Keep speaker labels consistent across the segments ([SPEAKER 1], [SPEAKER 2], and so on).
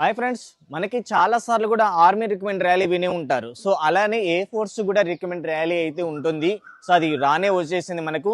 [SPEAKER 1] Hi friends మనకి చాలా సార్లు కూడా ఆర్మీ రికమెండ్ ర్యాలీ వినే ఉంటారు. సో అలానే ఏ ఫోర్స్ కూడా రికమెండ్ ర్యాలీ అయితే ఉంటుంది. సో అది రానే వచ్చేసింది మనకు.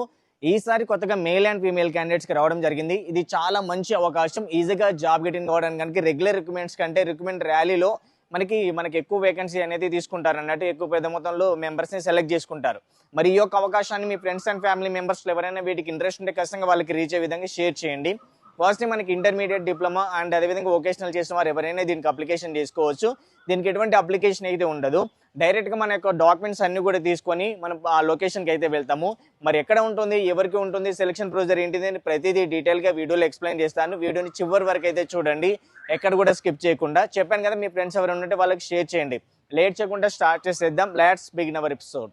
[SPEAKER 1] ఈసారి కొత్తగా మేల్ అండ్ ఫీమేల్ క్యాండిడేట్స్కి రావడం జరిగింది. ఇది చాలా మంచి అవకాశం. ఈజీగా జాబ్ గెటింగ్ కావడానికి కనుక రెగ్యులర్ రికమెండ్స్ కంటే రికమెండ్ ర్యాలీలో మనకి మనకి ఎక్కువ వేకెన్సీ అనేది తీసుకుంటారు అన్నట్టు ఎక్కువ పెద్ద మొత్తంలో మెంబర్స్ని సెలెక్ట్ చేసుకుంటారు. మరి ఈ యొక్క అవకాశాన్ని మీ ఫ్రెండ్స్ అండ్ ఫ్యామిలీ మెంబర్స్లో ఎవరైనా వీటికి ఇంట్రెస్ట్ ఉంటే ఖచ్చితంగా వాళ్ళకి రీచ్ అయ్యే విధంగా షేర్ చేయండి. ఫస్ట్ మనకి ఇంటర్మీడియట్ డిప్లొమా అండ్ అదేవిధంగా వొకేషనల్ చేసిన వారు ఎవరైనా దీనికి అప్లికేషన్ చేసుకోవచ్చు దీనికి ఎటువంటి అప్లికేషన్ అయితే ఉండదు. డైరెక్ట్గా మన యొక్క డాక్యుమెంట్స్ అన్ని కూడా తీసుకొని మనం ఆ లొకేషన్కి అయితే వెళ్తాము. మరి ఎక్కడ ఉంటుంది ఎవరికి ఉంటుంది సెలక్షన్ ప్రొసీజర్ ఏంటిది అని ప్రతిదీ డీటెయిల్గా వీడియోలో ఎక్స్ప్లెయిన్ చేస్తాను. వీడియోని చివరి వరకు అయితే చూడండి. ఎక్కడ కూడా స్కిప్ చేయకుండా. చెప్పాను కదా మీ ఫ్రెండ్స్ ఎవరు ఉంటే వాళ్ళకి షేర్ చేయండి. లేట్ చేయకుండా స్టార్ట్ చేసేద్దాం. Let's begin our episode.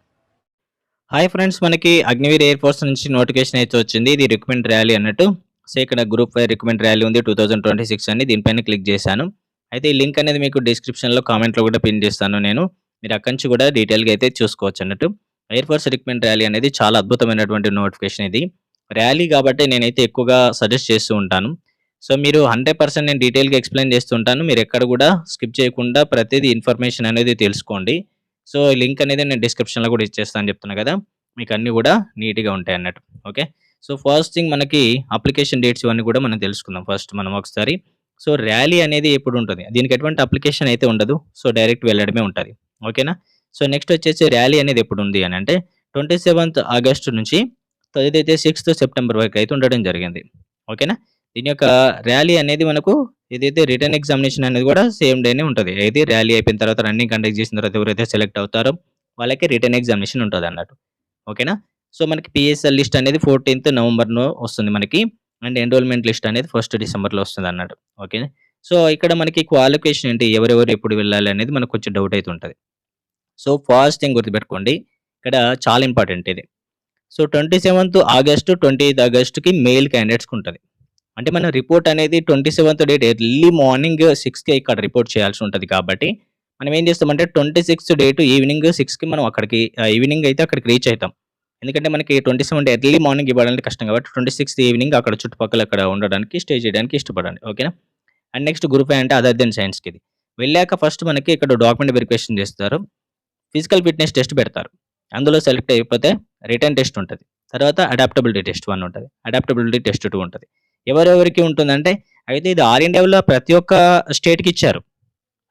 [SPEAKER 2] Hi friends మనకి అగ్నివీర్ ఎయిర్ ఫోర్స్ నుంచి నోటిఫికేషన్ అయితే వచ్చింది. ఇది రికమెండ్ ర్యాలీ అన్నట్టు. సో ఇక్కడ గ్రూప్ ఫైవ్ రికమెండ్ ర్యాలీ ఉంది టూ థౌజండ్ ట్వంటీ సిక్స్ అని. దీనిపైన క్లిక్ చేశాను. అయితే ఈ లింక్ అనేది మీకు డిస్క్రిప్షన్లో కామెంట్లో కూడా పిన్ చేస్తాను నేను. మీరు అక్కడి నుంచి కూడా డీటెయిల్గా అయితే చూసుకోవచ్చు అన్నట్టు. ఎయిర్ ఫోర్స్ రికమెండ్ ర్యాలీ అనేది చాలా అద్భుతమైనటువంటి నోటిఫికేషన్ ఇది. ర్యాలీ కాబట్టి నేనైతే ఎక్కువగా సజెస్ట్ చేస్తూ ఉంటాను. సో మీరు హండ్రెడ్ పర్సెంట్ నేను డీటెయిల్గా ఎక్స్ప్లెయిన్ చేస్తుంటాను మీరు ఎక్కడ కూడా స్కిప్ చేయకుండా ప్రతిదీ ఇన్ఫర్మేషన్ అనేది తెలుసుకోండి. సో లింక్ అనేది నేను డిస్క్రిప్షన్లో కూడా ఇచ్చేస్తాను చెప్తున్నా కదా. మీకు అన్నీ కూడా నీట్గా ఉంటాయి అన్నట్టు. ఓకే సో ఫస్ట్ థింగ్ మనకి అప్లికేషన్ డేట్స్ ఇవన్నీ కూడా మనం తెలుసుకుందాం. ఫస్ట్ మనం ఒకసారి. సో ర్యాలీ అనేది ఎప్పుడు ఉంటుంది? దీనికి ఎటువంటి అప్లికేషన్ అయితే ఉండదు. సో డైరెక్ట్ వెళ్ళడమే ఉంటుంది. ఓకేనా సో నెక్స్ట్ వచ్చేసి ర్యాలీ అనేది ఎప్పుడు ఉంది అని అంటే ట్వంటీ సెవెంత్ ఆగస్టు నుంచి ఏదైతే సిక్స్త్ సెప్టెంబర్ వరకు అయితే ఉండడం జరిగింది. ఓకేనా దీని యొక్క ర్యాలీ అనేది మనకు ఏదైతే రిటర్న్ ఎగ్జామినేషన్ అనేది కూడా సేమ్ డేనే ఉంటుంది. అయితే ర్యాలీ అయిపోయిన తర్వాత రన్నింగ్ కండక్ట్ చేసిన తర్వాత ఎవరైతే సెలెక్ట్ అవుతారో వాళ్ళకి రిటర్న్ ఎగ్జామినేషన్ ఉంటుంది అన్నట్టు ఓకేనా సో మనకి పిఎస్ఎల్ లిస్ట్ అనేది ఫోర్టీన్త్ నవంబర్లో వస్తుంది మనకి. అండ్ ఎన్రోల్మెంట్ లిస్ట్ అనేది ఫస్ట్ డిసెంబర్లో వస్తుంది అన్నట్టు. ఓకే? సో ఇక్కడ మనకి క్వాలిఫికేషన్ ఏంటి? ఎవరెవరు ఎప్పుడు వెళ్ళాలి అనేది మనకు కొంచెం డౌట్ అయితే ఉంటుంది. సో ఫస్ట్ థింగ్ గుర్తుపెట్టుకోండి. ఇక్కడ చాలా ఇంపార్టెంట్ ఇది. So twenty seventh August twenty eighth ఆగస్టుకి mail క్యాండిడేట్స్కి ఉంటుంది. అంటే మన రిపోర్ట్ అనేది twenty seventh date early morning సిక్స్కి ఇక్కడ రిపోర్ట్ చేయాల్సి ఉంటుంది కాబట్టి మనం ఏం చేస్తామంటే ట్వంటీ సిక్స్త్ డేట్ ఈవినింగ్ సిక్స్కి మనం అక్కడికి ఈవినింగ్ అయితే అక్కడికి రీచ్ అవుతాం. ఎందుకంటే మనకి ట్వంటీ సెవెన్ ఎర్లీ మార్నింగ్ ఇవ్వడానికి కష్టం కాబట్టి ట్వంటీ సిక్స్త్ ఈవినింగ్ అక్కడ చుట్టుపక్కల అక్కడ ఉండడానికి స్టే చేయడానికి ఇష్టపడండి ఓకేనా? అండ్ నెక్స్ట్ గ్రూప్ ఏ అంటే అదర్ దెన్ సైన్స్కి ఇది. వెళ్ళాక ఫస్ట్ మనకి ఇక్కడ డాక్యుమెంట్ వెరిఫికేషన్ చేస్తారు. ఫిజికల్ ఫిట్నెస్ టెస్ట్ పెడతారు. అందులో సెలెక్ట్ అయిపోతే రిటర్న్ టెస్ట్ ఉంటుంది. తర్వాత అడాప్టబిలిటీ టెస్ట్ వన్ ఉంటుంది. అడాప్టబిలిటీ టెస్ట్ టూ ఉంటుంది. ఎవరెవరికి ఉంటుందంటే అయితే ఇది ఆల్ ఇండియాలో ప్రతి ఒక్క స్టేట్కి ఇచ్చారు.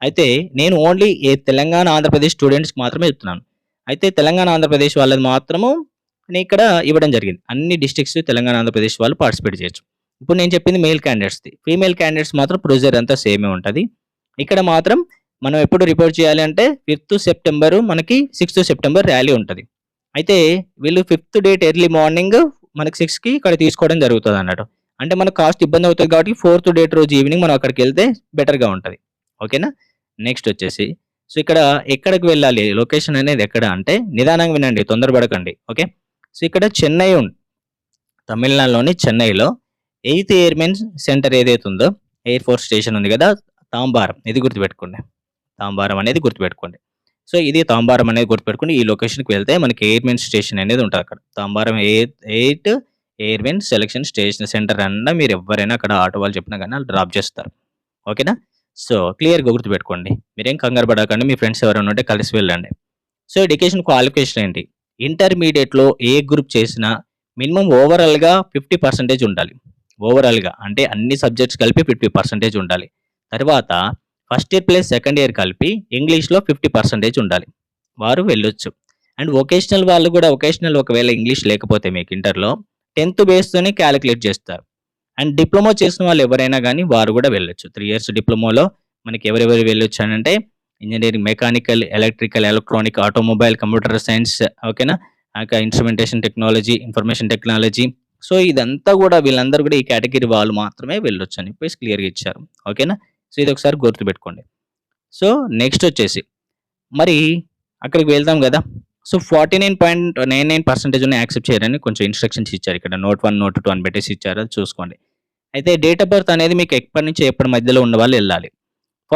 [SPEAKER 2] అయితే నేను ఓన్లీ ఏ తెలంగాణ ఆంధ్రప్రదేశ్ స్టూడెంట్స్కి మాత్రమే చెప్తున్నాను. అయితే తెలంగాణ ఆంధ్రప్రదేశ్ వాళ్ళది మాత్రము నేను ఇక్కడ ఇవ్వడం జరిగింది. అన్ని డిస్ట్రిక్ట్స్ తెలంగాణ ఆంధ్రప్రదేశ్ వాళ్ళు పార్టిసిపేట్ చేయొచ్చు. ఇప్పుడు నేను చెప్పింది మేల్ క్యాండిడేట్స్ది ఫీమేల్ క్యాండిడేట్స్ మాత్రం ప్రొసీజర్ అంతా సేమే ఉంటుంది. ఇక్కడ మాత్రం మనం ఎప్పుడు రిపోర్ట్ చేయాలి అంటే ఫిఫ్త్ సెప్టెంబరు మనకి సిక్స్త్ సెప్టెంబర్ ర్యాలీ ఉంటుంది. అయితే వీళ్ళు ఫిఫ్త్ డేట్ ఎర్లీ మార్నింగ్ మనకి సిక్స్కి ఇక్కడ తీసుకోవడం జరుగుతుంది అన్నట్టు. అంటే మనకు కాస్ట్ ఇబ్బంది అవుతుంది కాబట్టి ఫోర్త్ డేట్ రోజు ఈవినింగ్ మనం అక్కడికి వెళ్తే బెటర్గా ఉంటుంది. ఓకేనా నెక్స్ట్ వచ్చేసి. సో ఇక్కడ ఎక్కడికి వెళ్ళాలి? లొకేషన్ అనేది ఎక్కడ? అంటే నిదానంగా వినండి తొందరపడకండి. ఓకే సో ఇక్కడ చెన్నై ఉంది తమిళనాడులోని చెన్నైలో ఎయిత్ ఎయిర్మెన్ సెంటర్ ఏదైతే ఉందో ఎయిర్ ఫోర్స్ స్టేషన్ ఉంది కదా తాంబారం. ఇది గుర్తుపెట్టుకోండి. తాంబారం అనేది గుర్తుపెట్టుకోండి. సో ఇది తాంబారం అనేది గుర్తుపెట్టుకుని ఈ లొకేషన్కి వెళ్తే మనకి ఎయిర్మెన్ స్టేషన్ అనేది ఉంటుంది అక్కడ. Tambaram air eight airmen selection station centre అన్నా మీరు ఎవరైనా అక్కడ ఆటో వాళ్ళు చెప్పినా కానీ వాళ్ళు డ్రాప్ చేస్తారు. ఓకేనా? సో క్లియర్గా గుర్తుపెట్టుకోండి. మీరేం కంగారు పడకండి. మీ ఫ్రెండ్స్ ఎవరైనా ఉంటే కలిసి వెళ్ళండి. సో ఎడ్యుకేషన్ క్వాలిఫికేషన్ ఏంటి? ఇంటర్మీడియట్లో ఏ గ్రూప్ చేసినా మినిమం ఓవరాల్గా ఫిఫ్టీ పర్సెంటేజ్ ఉండాలి. ఓవరాల్గా అంటే అన్ని సబ్జెక్ట్స్ కలిపి ఫిఫ్టీ పర్సెంటేజ్ ఉండాలి. తర్వాత first year plus second year కలిపి ఇంగ్లీష్లో ఫిఫ్టీ పర్సెంటేజ్ ఉండాలి. వారు వెళ్ళొచ్చు. అండ్ వొకేషనల్ వాళ్ళు కూడా వొకేషనల్ ఒకవేళ ఇంగ్లీష్ లేకపోతే మీకు ఇంటర్లో టెన్త్ బేస్తోనే క్యాలిక్యులేట్ చేస్తారు. అండ్ డిప్లొమా చేసిన వాళ్ళు ఎవరైనా కానీ వారు కూడా వెళ్ళొచ్చు. త్రీ ఇయర్స్ డిప్లొమాలో మనకి ఎవరెవరు వెళ్ళొచ్చు అని అంటే engineering mechanical electrical electronic automobile computer science ఓకేనా? ఇంకా instrumentation technology information technology so ఇదంతా కూడా వీళ్ళందరూ కూడా ఈ కేటగిరీ వాళ్ళు మాత్రమే వెళ్ళొచ్చు అని చెప్పేసి క్లియర్గా ఇచ్చారు. ఓకేనా? సో ఇది ఒకసారి గుర్తుపెట్టుకోండి. సో నెక్స్ట్ వచ్చేసి మరి అక్కడికి వెళ్తాం కదా. So forty nine point nine nine percentage ఉన్న యాక్సెప్ట్ చేయరని కొంచెం ఇన్స్ట్రక్షన్స్ ఇచ్చారు ఇక్కడ. నోట్ వన్ నోట్ టూ అని పెట్టేసి ఇచ్చారు. అది చూసుకోండి. అయితే డేట్ ఆఫ్ బర్త్ అనేది మీకు ఎప్పటి నుంచి ఎప్పటి మధ్యలో ఉన్న వాళ్ళు వెళ్ళాలి.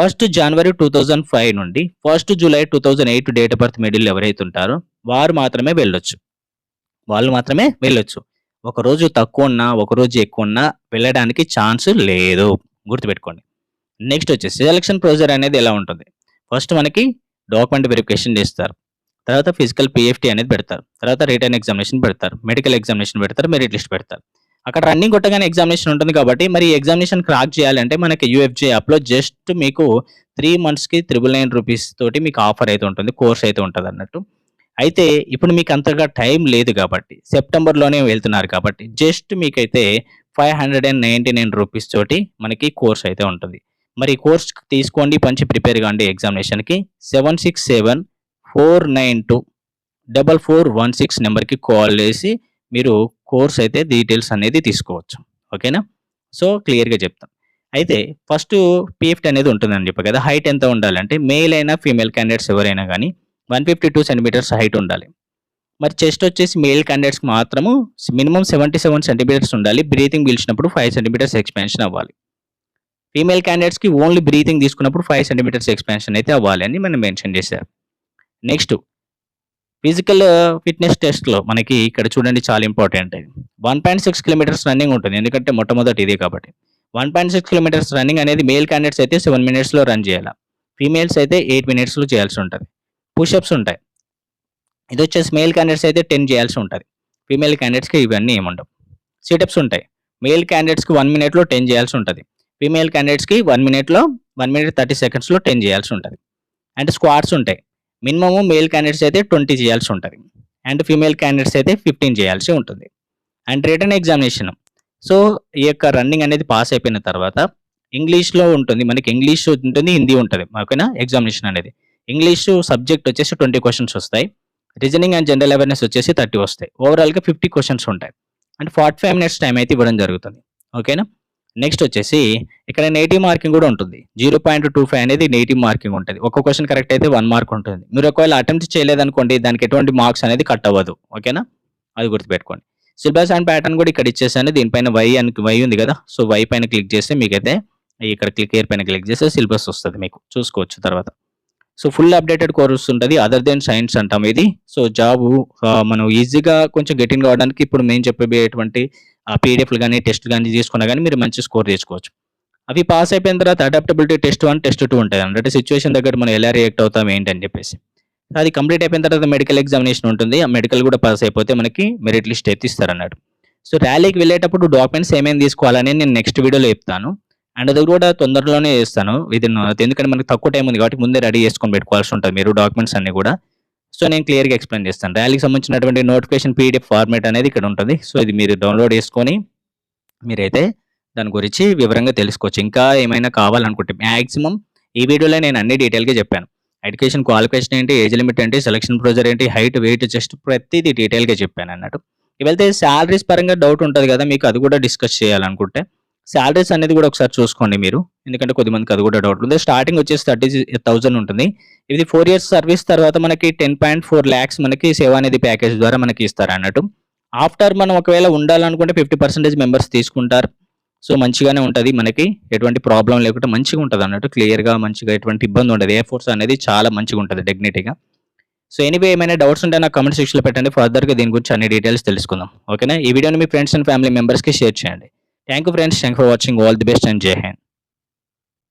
[SPEAKER 2] First January two thousand five నుండి first July two thousand eight date of birth middle ఎవరైతే ఉంటారో వారు మాత్రమే వెళ్ళొచ్చు. వాళ్ళు మాత్రమే వెళ్ళొచ్చు. ఒకరోజు తక్కువ ఉన్నా ఒక రోజు ఎక్కువ ఉన్నా వెళ్ళడానికి ఛాన్స్ లేదు. గుర్తుపెట్టుకోండి. నెక్స్ట్ వచ్చేసి సెలక్షన్ ప్రొసీజర్ అనేది ఎలా ఉంటుంది? ఫస్ట్ మనకి డాక్యుమెంట్ వెరిఫికేషన్ చేస్తారు. తర్వాత ఫిజికల్ పిఎఫ్టీ అనేది పెడతారు. తర్వాత రిటర్న్ ఎగ్జామినేషన్ పెడతారు. మెడికల్ ఎగ్జామినేషన్ పెడతారు. మెరిట్ లిస్ట్ పెడతారు. అక్కడ రన్నింగ్ కొట్టగానే ఎగ్జామినేషన్ ఉంటుంది కాబట్టి మరి ఎగ్జామినేషన్ క్రాక్ చేయాలంటే మనకి యూఎఫ్జే యాప్లో జస్ట్ మీకు త్రీ మంత్స్కి త్రిబుల్ నైన్ రూపీస్ తోటి మీకు ఆఫర్ అయితే ఉంటుంది కోర్స్ అయితే ఉంటుంది అన్నట్టు. అయితే ఇప్పుడు మీకు అంతగా టైం లేదు కాబట్టి సెప్టెంబర్లోనే వెళ్తున్నారు కాబట్టి జస్ట్ మీకైతే five hundred and ninety nine rupees తోటి మనకి కోర్స్ అయితే ఉంటుంది. మరి కోర్స్ తీసుకోండి మంచి ప్రిపేర్ కాండి ఎగ్జామినేషన్కి seven six seven four nine two double four one six నెంబర్కి కాల్ చేసి మీరు కోర్స్ అయితే డీటెయిల్స్ అనేది తీసుకోవచ్చు. ఓకేనా? సో క్లియర్గా చెప్తాం. అయితే ఫస్ట్ పిఎఫ్టీ అనేది ఉంటుందని చెప్పి కదా. హైట్ ఎంత ఉండాలంటే మేల్ అయినా ఫీమేల్ క్యాండిడేట్స్ ఎవరైనా కానీ one fifty two centimetres height ఉండాలి. మరి చెస్ట్ వచ్చేసి మేల్ క్యాండిడేట్స్ మాత్రము మినిమం సెవెంటీ సెవెన్ సెంటీమీటర్స్ ఉండాలి. బ్రీతింగ్ పీల్చినప్పుడు ఫైవ్ సెంటీమీటర్స్ ఎక్స్పాన్షన్ అవ్వాలి. ఫీమేల్ క్యాండిడేట్స్కి ఓన్లీ బ్రీతింగ్ తీసుకున్నప్పుడు ఫైవ్ సెంటీమీటర్స్ ఎక్స్పాన్షన్ అయితే అవ్వాలి అని మనం మెన్షన్ చేశారు. నెక్స్ట్ ఫిజికల్ ఫిట్నెస్ టెస్ట్లో మనకి ఇక్కడ చూడండి చాలా important one point six kilometres running ఉంటుంది. ఎందుకంటే మొట్టమొదటి ఇదే కాబట్టి. One point six kilometres running అనేది మేల్ క్యాండిడేట్స్ అయితే సెవెన్ మినిట్స్లో రన్ చేయాలి. ఫీమేల్స్ అయితే ఎయిట్ మినిట్స్లో చేయాల్సి ఉంటుంది. పుషప్స్ ఉంటాయి. ఇది వచ్చేసి మేల్ క్యాండిడేట్స్ అయితే టెన్ చేయాల్సి ఉంటుంది. ఫీమేల్ క్యాండిడేట్స్కి ఇవన్నీ ఏముండవు సిటప్స్ ఉంటాయి. మేల్ క్యాండిడేట్స్కి వన్ మినిట్లో టెన్ చేయాల్సి ఉంటుంది. ఫీమేల్ క్యాండిడేట్స్కి వన్ మినిట్లో వన్ మినిట్ థర్టీ సెకండ్స్లో టెన్ చేయాల్సి ఉంటుంది. అండ్ స్క్వాడ్స్ ఉంటాయి. మినిమము మేల్ క్యాండిడేట్స్ అయితే ట్వంటీ చేయాల్సి ఉంటుంది. అండ్ ఫీమేల్ క్యాండిడేట్స్ అయితే ఫిఫ్టీన్ చేయాల్సి ఉంటుంది. And written examination. సో ఈ యొక్క రన్నింగ్ అనేది పాస్ అయిపోయిన తర్వాత ఇంగ్లీష్లో ఉంటుంది. మనకి ఇంగ్లీష్ ఉంటుంది హిందీ ఉంటుంది. ఓకేనా? ఎగ్జామినేషన్ అనేది. ఇంగ్లీష్ సబ్జెక్ట్ వచ్చేసి ట్వంటీ క్వశ్చన్స్ వస్తాయి. రీజనింగ్ అండ్ జనరల్ అవేర్నెస్ వచ్చేసి థర్టీ వస్తాయి. ఓవరాల్గా ఫిఫ్టీ క్వశ్చన్స్ ఉంటాయి. And forty five minutes time అయితే ఇవ్వడం జరుగుతుంది. ఓకేనా? నెక్స్ట్ వచ్చేసి ఇక్కడ నెగిటివ్ మార్కింగ్ కూడా ఉంటుంది. జీరో పాయింట్ టూ ఫైవ్ అనేది నెగిటివ్ మార్కింగ్ ఉంటుంది. ఒక క్వశ్చన్ కరెక్ట్ అయితే వన్ మార్క్ ఉంటుంది. మీరు ఒకవేళ అటెంప్ట్ చేయలేదనుకోండి దానికి ఎటువంటి మార్క్స్ అనేది కట్ అవ్వదు. ఓకేనా అది గుర్తుపెట్టుకోండి. సిలబస్ అండ్ ప్యాటర్న్ కూడా ఇక్కడ ఇచ్చేసాను. దీనిపైన వై అని వై ఉంది కదా? సో వై పైన క్లిక్ చేస్తే మీకైతే ఇక్కడ క్లిక్ ఎయిర్ పైన క్లిక్ చేస్తే సిలబస్ వస్తుంది మీకు. చూసుకోవచ్చు తర్వాత. సో ఫుల్ అప్డేటెడ్ కోర్స్ ఉంటుంది అదర్ దెన్ సైన్స్ అంటాం ఇది. సో జాబ్ మనం ఈజీగా కొంచెం గెటింగ్ కావడానికి ఇప్పుడు మేము చెప్పేటువంటి పీడిఎఫ్లు కానీ టెస్ట్ కానీ తీసుకున్నా కానీ మీరు మంచి స్కోర్ తీసుకోవచ్చు అవి పాస్ అయిపోయిన తర్వాత adaptability test one test two ఉంటుంది అంటే సిచ్యువేషన్ దగ్గర మనం ఎలా రియాక్ట్ అవుతాం ఏంటని చెప్పేసి. అది కంప్లీట్ అయిపోయిన తర్వాత మెడికల్ ఎగ్జామినేషన్ ఉంటుంది. ఆ మెడికల్ కూడా పాస్ అయిపోతే మనకి మెరిట్ లిస్ట్ అయితే ఇస్తారు సో ర్యాలీకి వెళ్ళేటప్పుడు డాక్యుమెంట్స్ ఏమేమి తీసుకోవాలని నేను నెక్స్ట్ వీడియోలో చెప్తాను. అండ్ అది కూడా తొందరలోనే చేస్తాను. విదిన్ ఎందుకంటే మనకి తక్కువ టైం ఉంది కాబట్టి ముందే రెడీ చేసుకొని పెట్టుకోవాల్సి ఉంటుంది మీరు డాక్యుమెంట్స్ అన్ని కూడా. సో నేను క్లియర్గా ఎక్స్ప్లెయిన్ చేస్తాను. ర్యాలీకి సంబంధించినటువంటి నోటిఫికేషన్ పీడిఎఫ్ ఫార్మేట్ అనేది ఇక్కడ ఉంటుంది. సో ఇది మీరు డౌన్లోడ్ చేసుకొని మీరైతే దాని గురించి వివరంగా తెలుసుకోవచ్చు. ఇంకా ఏమైనా కావాలనుకుంటే మ్యాక్సిమం ఈ వీడియోలో నేను అన్ని డీటెయిల్గా చెప్పాను. ఎడ్యుకేషన్ క్వాలిఫికేషన్ ఏంటి ఏజ్ లిమిట్ ఏంటి సెలక్షన్ ప్రొసీజర్ ఏంటి హైట్ వెయిట్ జస్ట్ ప్రతిదీ డీటెయిల్గా చెప్పాను అన్నట్టు. వెళ్తే శాలరీస్ పరంగా డౌట్ ఉంటుంది కదా మీకు అది కూడా డిస్కస్ చేయాలనుకుంటే. శాలరీస్ అనేది కూడా ఒకసారి చూసుకోండి మీరు. ఎందుకంటే కొద్దిమందికి అది కూడా డౌట్ ఉంది స్టార్టింగ్ వచ్చేసి థర్టీ థౌసండ్ ఉంటుంది. ఇది ఫోర్ ఇయర్స్ సర్వీస్ తర్వాత మనకి టెన్ పాయింట్ ఫోర్ ల్యాక్స్ మనకి సేవా అనేది ప్యాకేజ్ ద్వారా మనకి ఇస్తారు అన్నట్టు. ఆఫ్టర్ మనం ఒకవేళ ఉండాలనుకుంటే ఫిఫ్టీ పర్సెంటేజ్ మెంబర్స్ తీసుకుంటారు. సో మంచిగానే ఉంటుంది మనకి. ఎటువంటి ప్రాబ్లం లేకుండా మంచిగా ఉంటుంది అన్నట్టు. క్లియర్గా మంచిగా ఎటువంటి ఇబ్బంది ఉండదు. ఏ ఫోర్స్ అనేది చాలా మంచిగా ఉంటుంది డెగ్నిటీగా సో ఎనీవే ఏమైనా డౌట్స్ ఉంటే నాకు కమెంట్ సెక్షన్లో పెట్టండి. ఫర్దర్గా దీని గురించి అన్ని డీటెయిల్స్ తెలుసుకుందాం. ఓకేనా ఈ వీడియోని మీ ఫ్రెండ్స్ అండ్ ఫ్యామిలీ మెంబర్స్కి షేర్ చేయండి. Thank you friends. Thank you for watching. All the best and Jai Hind.